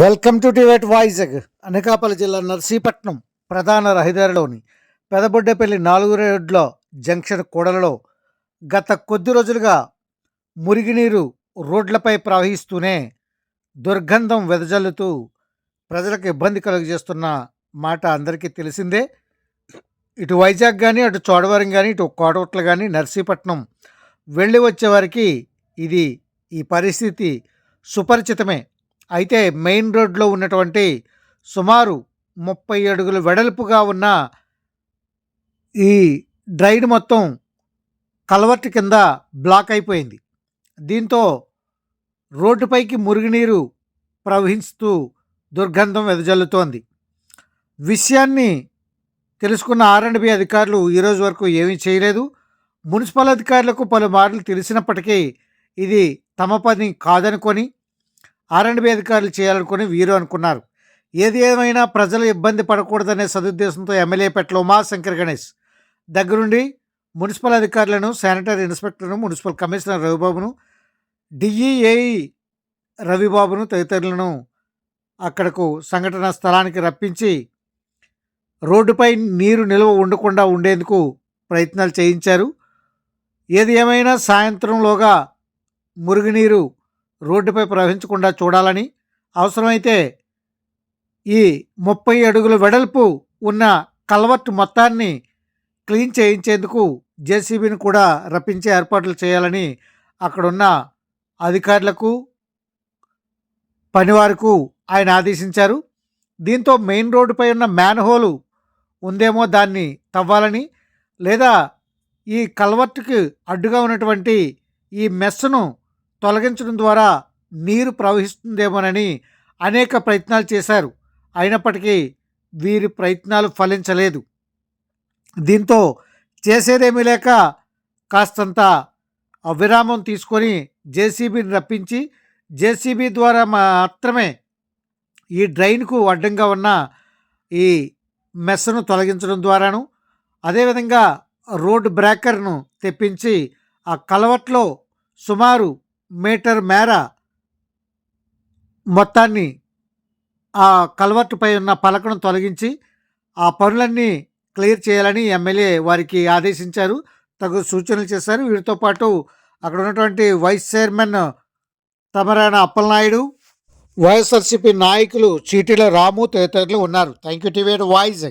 Welcome to టివేట్ వాయిజగ్ అనకాపల్లి జిల్లా నర్సీపట్నం ప్రధాన రహదారిలోని పెదబొడ్డపల్లి నాలుగు రోడ్ల జంక్షన్ కూడలలో గత కొద్ది రోజులుగా మురిగినీరు రోడ్లపై ప్రవహిస్తూనే దుర్గంధం వెదజల్లుతూ ప్రజలకు ఇబ్బంది కలుగజేస్తున్న మాట అందరికీ తెలిసిందే. ఇటు వైజాగ్ కానీ అటు చోడవరం కానీ ఇటు కోటవట్ల కానీ నర్సీపట్నం వెళ్ళి వచ్చేవారికి ఇది ఈ పరిస్థితి సుపరిచితమే. అయితే మెయిన్ రోడ్లో ఉన్నటువంటి సుమారు ముప్పై అడుగుల వెడల్పుగా ఉన్న ఈ డ్రైన్ మొత్తం కలవర్ట్ కింద బ్లాక్ అయిపోయింది. దీంతో రోడ్డుపైకి మురుగునీరు ప్రవహిస్తూ దుర్గంధం వెదజల్లుతోంది. విషయాన్ని తెలుసుకున్న ఆర్ఎండ్బి అధికారులు ఈరోజు వరకు ఏమీ చేయలేదు. మున్సిపల్ అధికారులకు పలుమార్లు తెలిసినప్పటికీ ఇది తమ పని కాదనుకొని ఆర్ఎండ్బి అధికారులు చేయాలనుకుని వీరు అనుకున్నారు. ఏది ఏమైనా ప్రజలు ఇబ్బంది పడకూడదనే సదుద్దేశంతో ఎమ్మెల్యే పట్ల మా ఉమాశంకర్ గణేష్. దగ్గరుండి మున్సిపల్ అధికారులను శానిటరీ ఇన్స్పెక్టర్ను మున్సిపల్ కమిషనర్ రవిబాబును డిఈఏఈ రవిబాబును తదితరులను అక్కడకు సంఘటన స్థలానికి రప్పించి రోడ్డుపై నీరు నిల్వ ఉండకుండా ఉండేందుకు ప్రయత్నాలు చేయించారు. ఏది ఏమైనా సాయంత్రంలోగా మురుగునీరు రోడ్డుపై ప్రవహించకుండా చూడాలని అవసరమైతే ఈ ముప్పై అడుగుల వెడల్పు ఉన్న కల్వర్ట్ మొత్తాన్ని క్లీన్ చేయించేందుకు జేసీబీని కూడా రప్పించే ఏర్పాట్లు చేయాలని అక్కడున్న అధికారులకు పనివారికు ఆయన ఆదేశించారు. దీంతో మెయిన్ రోడ్డుపై ఉన్న మ్యాన్హోలు ఉందేమో దాన్ని తవ్వాలని లేదా ఈ కల్వర్ట్కి అడ్డుగా ఉన్నటువంటి ఈ మెస్సును తొలగించడం ద్వారా నీరు ప్రవహిస్తుందేమోనని అనేక ప్రయత్నాలు చేశారు. అయినప్పటికీ వీరి ప్రయత్నాలు ఫలించలేదు. దీంతో చేసేదేమీ లేక కాస్తంత విరామం తీసుకొని జేసీబీని రప్పించి జేసీబీ ద్వారా మాత్రమే ఈ డ్రైన్కు అడ్డంగా ఉన్న ఈ మెస్సును తొలగించడం ద్వారాను అదేవిధంగా రోడ్ బ్రేకర్ను తెప్పించి ఆ కలవట్లో సుమారు మీటర్ మేర మొత్తాన్ని ఆ కల్వర్టుపై ఉన్న పలకను తొలగించి ఆ పనులన్నీ క్లియర్ చేయాలని ఎమ్మెల్యే వారికి ఆదేశించారు. తగు సూచనలు చేశారు. వీరితో పాటు అక్కడ ఉన్నటువంటి vice chairman Tamarana Appalanaidu YSRCP నాయకులు చీటీల రాము తదితరులు ఉన్నారు. Thank you TV voice